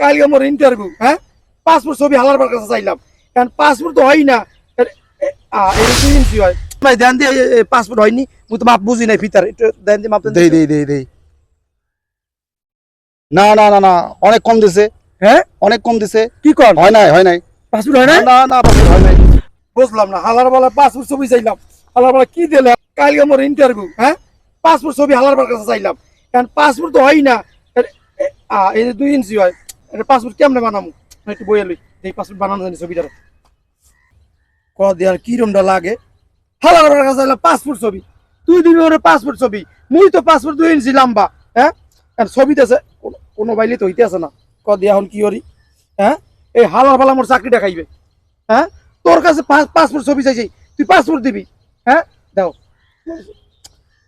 কালকে আমার ইন্টারভিউ হ্যাঁ পাসপোর্ট ছবি হালার বার কাছে চাইলাম কারণ পাসপোর্ট তো হয় না হয় পাসপোর্ট হয়নি তো অনেক কম দিছে হ্যাঁ কম হয় নাই হয় নাই হয় না না না হয় নাই না ছবি হালার বেলা কি হ্যাঁ ছবি কাছে চাইলাম কারণ পাসপোর্ট তো হয় না এই দুই ইঞ্চি হয় এটা পাসপোর্ট কেমনে বানামু? একটু বইয়ে লই এই পাসপোর্ট বানানো জানি ছবিটার। ক দেওয়ার কি রুমটা লাগে? হালার কাছে পাসপোর্ট ছবি। তুই দিবি ওরে পাসপোর্ট ছবি। মুই তো পাসপোর্ট দুই ইঞ্চি লম্বা হ্যাঁ? ছবিতে আছে, কোনো- বাইলে তো হইতে আছে না। ক দিয়া এখন কি করি? হ্যাঁ? এই হালার বেলা আমার চাকরিটা খাইবে। হ্যাঁ? তোর কাছে পাস- পাসপোর্ট ছবি চাইছি, তুই পাসপোর্ট দিবি হ্যাঁ? দাও।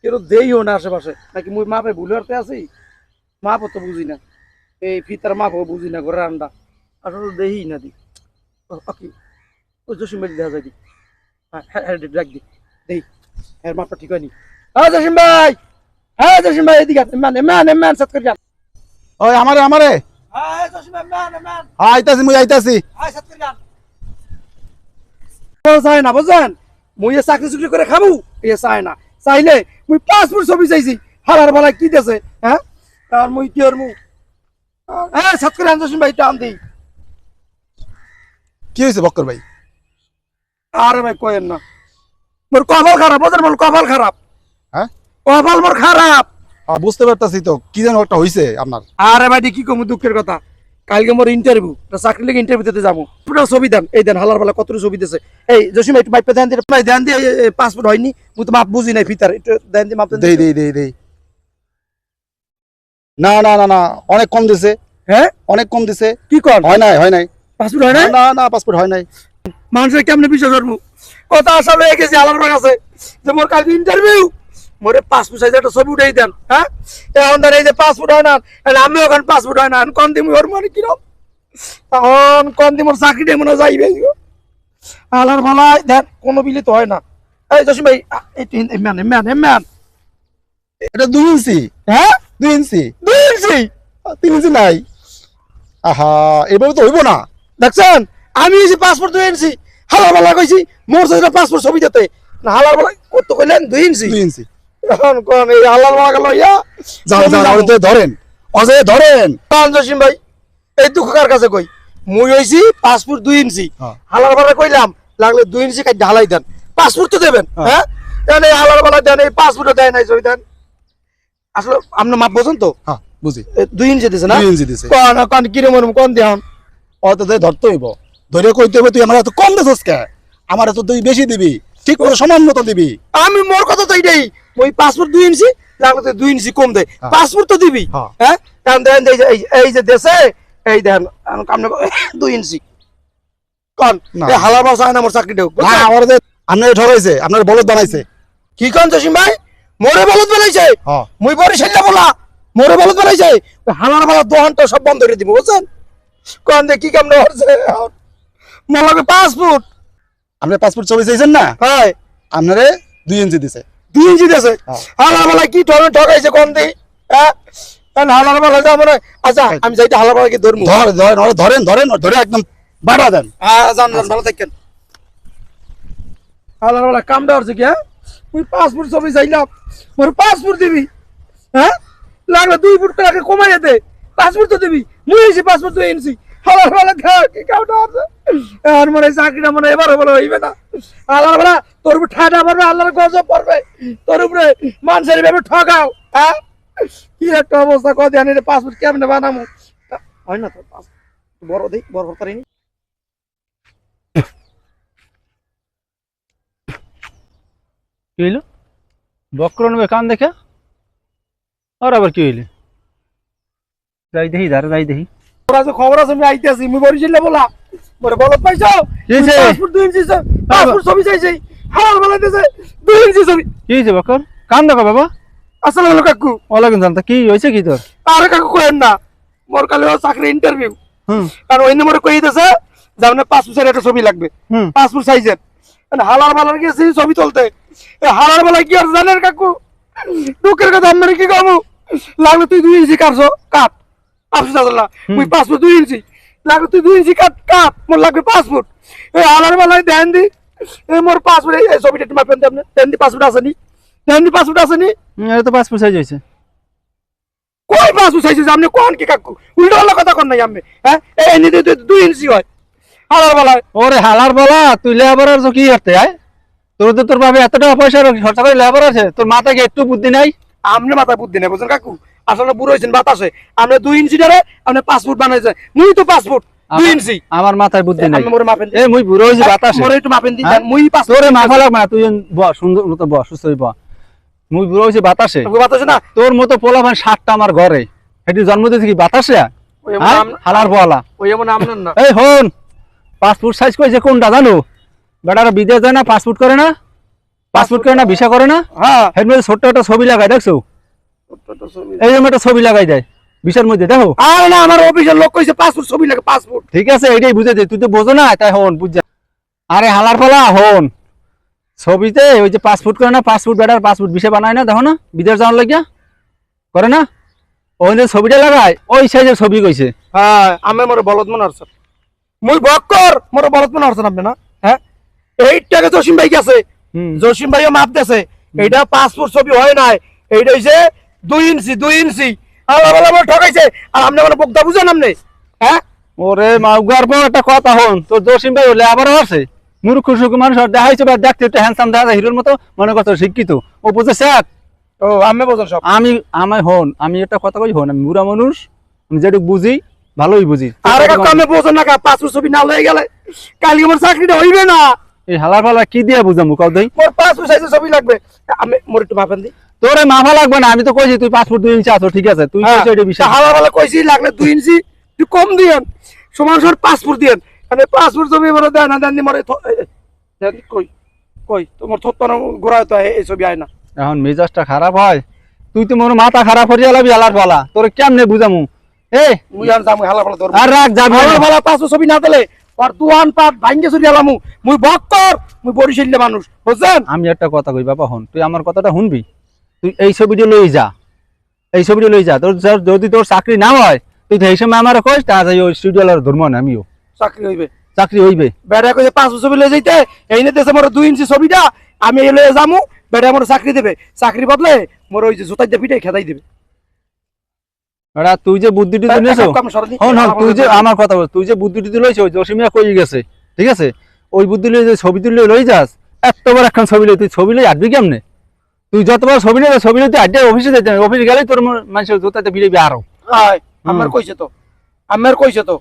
কেউ দেইও না আশেপাশে। নাকি মুই মাপে ভুল আছি? মাপও তো বুঝি না। এই ফিতার মাপও বুঝি না ঘরের আন্ডা আসলে দেই না দি। ওকে ওই জসিম ভাই দেখা যায় দি। হ্যাঁ ডাক দি দেই হ্যাঁ মাপটা ঠিক হয়নি। হ্যাঁ জসিম ভাই! হ্যাঁ জসিম ভাই এদিকে। মান মান মান সাত করে যান। ওই আমারে আমারে! হ্যাঁ জসিম ভাই হ্যাঁ আইতাছি মুই আইতাছি। হ্যাঁ সাত করে যান। চায় না বুঝছেন? মুই এ চাকরি চুকরি করে খাব এ চায় না। চাইলে মুই পাসপোর্ট ছবি চাইছি। হালার বেলায় কি দেছে হ্যাঁ? আর মুই কি আর মু হ্যাঁ সাত করে আনছো ভাই টান দিই। কি হয়েছে বক্কর ভাই? আরে ভাই কয়েন না। মোর কপাল খারাপ বুঝলেন মোর কপাল খারাপ। হ্যাঁ? কপাল মোর খারাপ। বুঝতে পারতাছি তো কি যেন একটা হয়েছে আপনার। আরে ভাই কি কমু দুঃখের কথা। কালকে মোর ইন্টারভিউ চাকরি লেগে ইন্টারভিউ দিতে যাব। পুরো ছবি দেন এই দেন হালার বেলা কত ছবি দিছে। এই জসিম একটু মাইপে দেন দিয়ে পাসপোর্ট হয়নি মুই তো মাপ বুঝি নাই ফিতার একটু দেন দিয়ে মাপ দেন দেই দেই দেই দেই। না না না না অনেক কম দিছে। হ্যাঁ? অনেক কম দিছে। কি কর হয় নাই হয় নাই। পাসপোর্ট হয় না না না পাসপোর্ট হয় নাই। মানুষের কেমনে বিশ্বাস করব? কথা আসা হয়ে গেছে আলার কাছে যে মোর কালকে ইন্টারভিউ মোরে পাসপোর্ট সাইজে একটা ছবি উঠাই দেন হ্যাঁ? এখন ধর এই যে পাসপোর্ট হয় না আমি ওখানে পাসপোর্ট হয় না কোন দিন ওর মানে কিরম তখন কোন দিন মোর চাকরিটা মনে যাইবে আলার ভালাই দেন কোনো বিলি তো হয় না। এই জসিম ভাই ম্যান ম্যান ম্যান। এটা দুই ইঞ্চি হ্যাঁ? দুই ইঞ্চি। দুই ইঞ্চি? তিন ইঞ্চি নাই। আহা এভাবে তো হইব না। দেখছেন? আমি যে পাসপোর্ট দুই ইঞ্চি হালার বেলা কইছি মোর সাথে পাসপোর্ট ছবি দিতে। না হালার বেলা কত কইলেন? দুই ইঞ্চি? দুই ইঞ্চি। এখন কোন এই আল্লাহর মালা গেল ইয়া? যাও যাও ধরেন। অজয় ধরেন। কান জসিম ভাই এই দুঃখ কার কাছে কই? মুই হইছি পাসপোর্ট দুই ইঞ্চি। হ্যাঁ। হালার বেলা কইলাম লাগলে দুই ইঞ্চি কাটি ঢালাই দেন। পাসপোর্ট তো দেবেন হ্যাঁ। হ্যাঁ? দেন এই হালার বেলা দেন এই পাসপোর্টও দেয় নাই জয় দেন। আসলে আপনার মাপ বোঝেন তো? হ্যাঁ বুঝি। দুই ইঞ্চি দিছে না? দুই ইঞ্চি দিছে। কোন কোন কিরে মরম কোন দিয়াম অত ধরে ধরতে হইব। ধরে কইতে হইব তুই আমার এত কম দিছস কে? আমার এত তুই বেশি দিবি। ঠিক করে সমান মতো দিবি। আমি মোর কথা তো ওই পাসপোর্ট দুই ইঞ্চি লাগলে তো দুই ইঞ্চি কম দেয়। হ্যাঁ। পাসপোর্ট তো দিবি। হ্যাঁ। হ্যাঁ? কারণ দেন এই যে- এই- এই যে দেশে এই দেন কামনে দুই ইঞ্চি। কন? হালার বাস আমার যে আপনার ঠকাইছে আপনার বলদ বানাইছে। কি কন জসিম ভাই? মোরে বলদ বানাইছে। মুই বরিশাল্লা বলা। মোরে বলদ বানাইছে। হালার বালা দোহানটা সব বন্ধ করে দিব বুঝছেন? কন দে কি কামনে হচ্ছে। মোর লাগে পাসপোর্ট। আপনি পাসপোর্ট ছবি চাইছেন না? হ্যাঁ। আপনারে দুই ইঞ্চি দিছে। দুই ইঞ্চি দিছে। হালার বালা কি ঠকে ঠকাইছে কন দি হ্যাঁ? হালার বালা যা মনে আচ্ছা আমি যাইতে হালার বালাকে ধরবো ধর ধরেন ওরে ধরেন ধরেন ধরে একদম বাড়া দেন। হ্যাঁ জান জান ভালো থাকেন। হালার বালা কামটা হচ্ছে কি হ্যাঁ? তুই পাসপোর্ট ছবি চাইলাম। মোর পাসপোর্ট দিবি হ্যাঁ? লাগলে দুই ফুট আগে কমাই দে। পাসপোর্ট তো দিবি, মুই এসে পাসপোর্ট তো এনেছি। হালার বালা খা, কি আর মনে চাকরিটা মনে এবারও বলে হইবে না। আল্লাহর বালা তোর উপর ঠাডা পড়বে আল্লাহর গজব পড়বে তোর উপরে মানুষের ভেবে ঠকাও হ্যাঁ? কি একটা পাসপোর্ট হয় না তো passport। বড় দেই, বড় করিনি কি হইল? বক্র নেবে কান দেখে? আর আবার কি হইলে? যাই দেখি ধারে যাই দেখি। খবর আছে আমি আইতেছি মুই বরিশাল বলা বলে বলত পাইছো? পাসপোর্ট দুই ইঞ্চি পাসপোর্ট ছবি চাইছি। বেলা দিয়েছে দুই ইঞ্চি ছবি। কি হয়েছে বক্কর? কান দেখো বাবা। আসসালামু আলাইকুম কাকু। ওয়ালাইকুম সালাম। তা কি হয়েছে কি তোর? আরে কাকু কইেন না। মোর কালে চাকরি ইন্টারভিউ হুম। আর ওই নম্বরে কই দিতেছে যে আপনার পাসপোর্ট সাইজের একটা ছবি লাগবে। হুম। পাসপোর্ট সাইজের মানে হালার বালার গেছি ছবি তুলতে। এ হালার বেলা কি আর জানেন কাকু? দুঃখের কথা আমি কি কমু? লাগলে তুই দুই ইঞ্চি কাটছো কাট। আফসোস আছে না মুই পাসপোর্ট দুই ইঞ্চি। লাগবে তুই দুই ইঞ্চি কাট কাট। মোর লাগবে পাসপোর্ট এই হালার বেলায় দেন দি। এই মোর পাসপোর্ট এই ছবিটা মাপেন দি আপনি দেন দি পাসপোর্ট আছে নি? দেন দি পাসপোর্ট আছে নি? হুম, এটা তো পাসপোর্ট সাইজ হয়েছে। কই পাসপোর্ট চাইছিস আপনি কোন কি কাকু? উল্টো হলো কথা কোন নাই আমি হ্যাঁ? এই এনে দুই দুই ইঞ্চি হয়। হালার বেলায়। ওরে হালার বলা তুই লেবার আছো কি করতে আয়। তোর তো তোর ভাবে এত টাকা পয়সা খরচা করে লেবার আছে তোর মাথায় কি একটু বুদ্ধি নাই? আপনি মাথা বুদ্ধি নেই বুঝছেন কাকু? আসলে বুড়ো হয়েছেন বাতাসে। আপনি দুই ইঞ্চি ধরে আপনি পাসপোর্ট বানাইছেন মুই তো পাসপোর্ট দুই ইঞ্চি। আমার মাথায় বুদ্ধি নাই। আপনি মোরে মাপেন এ মুই বুড়ো হয়েছি বাতাসে। মোরে একটু মাপেন দিন হ্যাঁ? মুই পাসপোর্ট তোরে মাথা লাগবে না তুই সুন্দর মতো সুস্থ হয়ে মুই বুড়ো বাতাসে। বাতাসে না? তোর মতো পোলাপান ষাটটা আমার ঘরে। সেটি জন্ম দিয়েছে কি বাতাসে? হ্যাঁ? হালার বলা। ওই এমন আপনার না। এই হন পাসপোর্ট সাইজ করেছে কোনটা জানো? বেটারা বিদেশ যায় না পাসপোর্ট করে না? পাসপোর্ট করে না ভিসা করে না? হ্যাঁ। মধ্যে ছোট্ট একটা ছবি লাগাই দেখছ? এইরকম একটা ছবি। লাগাই দেয় ভিসার মধ্যে দেখো। আর না আমার অফিসের লোক কইছে পাসপোর্ট ছবি লাগে পাসপোর্ট ঠিক আছে এটাই বুঝে দে তুই তো বোঝো না তাই হন বুঝা আরে হালার ফলা হন। ছবিতে ওই যে পাসপোর্ট করে না পাসপোর্ট বেটার পাসপোর্ট ভিসা বানায় না দেখো না বিদেশ যাওয়ার লাগিয়া। করে না? ওই যে ছবিটা লাগায় ওই সাইজের ছবি কইছে। হ্যাঁ আমি মোরে বলদ মনে হচ্ছে। মুই বক্কর মোরে বলদ মনে হচ্ছে আপনি না? হ্যাঁ? এইটাকে জসিম ভাই গেছে জসিম ভাইও মাপ দেছে। এইটা পাসপোর্ট ছবি হয় নাই। এইটা হইছে দুই ইঞ্চি দুই ইঞ্চি। আল্লাহ আল্লাহ বলে ঠকাইছে। আর আপনি মানে বকদা বুঝেন আপনি? হ্যাঁ? ওরে মাউগার পর একটা কথা হন। তোর জসিম ভাই হলে আবারও আছে? মূর্খ সুখ মানুষ আর দেখা হয়েছে বা দেখতে একটু হ্যান্ডসাম দেখা হিরোর মতো মনে করতো শিক্ষিত। ও বুঝে স্যার? ও আমি বোঝেন সব। আমি আমার হন আমি একটা কথা কই হন আমি বুড়া মানুষ আমি যেটুকু বুঝি ভালোই বুঝি। আর একটা আমি বোঝেন না পাসপোর্ট ছবি না লয়ে গেলে কালকে আমার চাকরিটা হইবে না। এই ফালা কি দিয়ে বুঝামু? কও দেই। মোর পাসপোর্ট সাইজের ছবি লাগবে। আমি মোর একটু মাপেন দি তোরে মাফা লাগবে না আমি তো কইছি তুই পাসপোর্ট দুই ইঞ্চি আছো ঠিক আছে? তুই হ্যাঁ, এটা বিষয়। কইছি লাগলে দুই ইঞ্চি একটু কম দিয়েন। সমান সমান পাসপোর্ট দিয়েন। মানে পাসপোর্ট ছবি মরে দেয় না দেন মরে থ- এ, এ, দেন কই। কই তোমার থত্তর ঘোরায় তো এই ছবি আয় না। এখন মেজাজটা খারাপ হয়। তুই তো মাথা খারাপ হয়ে যাবি হালার ফালা। তোরে কেমনে বুঝামু? এ মুই আর যাম হালা বেলা ধরবো। আর রাখ যাবি হালা না। পাসপোর্ট ছবি না দিলে আর দুয়ান পাট ভাঙ্গে ছবি আলামু। মুই বক্তর মুই বরিশাল্য মানুষ বুঝছেন? আমি একটা কথা কই বাবা হন তুই আমার কথাটা শুনবি? তুই এই ছবিটা লই যা এই ছবিটা লই যা তোর যদি তোর চাকরি না হয় তুই তো এই সময় আমার কইস তা যাই ওই স্টুডিওর ধর্ম না আমিও। চাকরি হইবে। চাকরি হইবে। বেড়া কইছে পাসপোর্ট ছবি যাইতে এই নে দেশে মোর দুই ইঞ্চি ছবিটা আমি এই লয়ে যামু বেড়া মোর চাকরি দেবে। চাকরি বদলে মোর ওই যে জুতাই দিয়ে পিটাই খেদাই দেবে। এরা তুই যে বুদ্ধিটি এক দিয়েছ কাম হন হন তুই যে আমার কথা বল তুই যে বুদ্ধিটি লইছো জসিমিয়া কই গেছে ঠিক আছে? ওই বুদ্ধি লই যে ছবি তুলে লই যাস এত বড় একখান ছবি লই তুই ছবি লই আটবি কেমনে? তুই যতবার ছবি ছবি অফিসে যেতে অফিসে গেলে তোর মানুষের জোতাতে বিড়ে আরও। আমার কইছে তো আমার কইছে তো।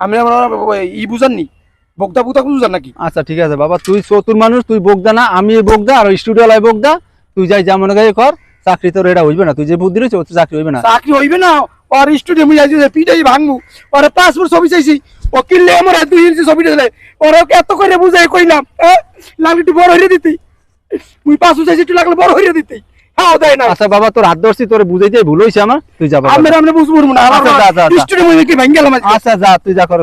আমি আমার ই বুঝাননি বগদা বুগদা বুঝান নাকি? আচ্ছা ঠিক আছে বাবা তুই চতুর মানুষ তুই বোগদা না আমি বোগদা আর স্টুডিও লাই বোগদা তুই যাই যেমন গায়ে কর। চাকরি তোর এটা হইবে না। তুই যে বুদ্ধি রয়েছে তোর চাকরি হইবে না। চাকরি হইবে না। ওর স্টুডিও মুই যাইছি যে পিটাই ভাঙমু ওরে পাসপোর্ট ছবি চাইছি। ও কিনলে আমার দুই ইঞ্চি ছবি দিলে। ওরে ওকে এত করে বুঝাই কইলাম হ্যাঁ? লাগলে একটু বড় হইরে দিতি। মুই পাসপোর্ট চাইছি একটু লাগলে বড় হইরে দিতি। হ্যাঁ দেয় না। আচ্ছা বাবা তোর হাত ধরছি তোর বুঝাইতে ভুল হইছে আমার। তুই যা বাবা। আমরা আমরা বুঝব না। আচ্ছা, যা, আচ্ছা যা তুই যা করে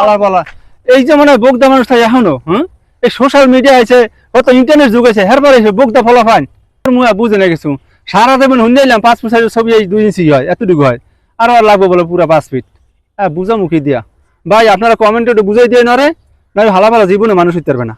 আল্লাহ বলা এই যে মানে বোগদা মানুষ থাকে এখনও হ্যাঁ এই সোশ্যাল মিডিয়া আছে কত ইন্টারনেট যুগ আছে হেরবার এসে বোগদা ফলা ফাইন মুয়া বুঝে না কিছু। সারা দেবেন হুন্ডাইলাম পাঁচ ফুট ছবি দুই ইঞ্চি হয়, এতটুকু হয়। আর আর লাগবে বলে পুরা পাঁচ ফিট হ্যাঁ বুঝা মুখি দিয়া। ভাই, আপনারা কমেন্টে একটু বুঝাই দিয়ে নরে না হালা ভালা জীবনে মানুষ হইতে পারবে না।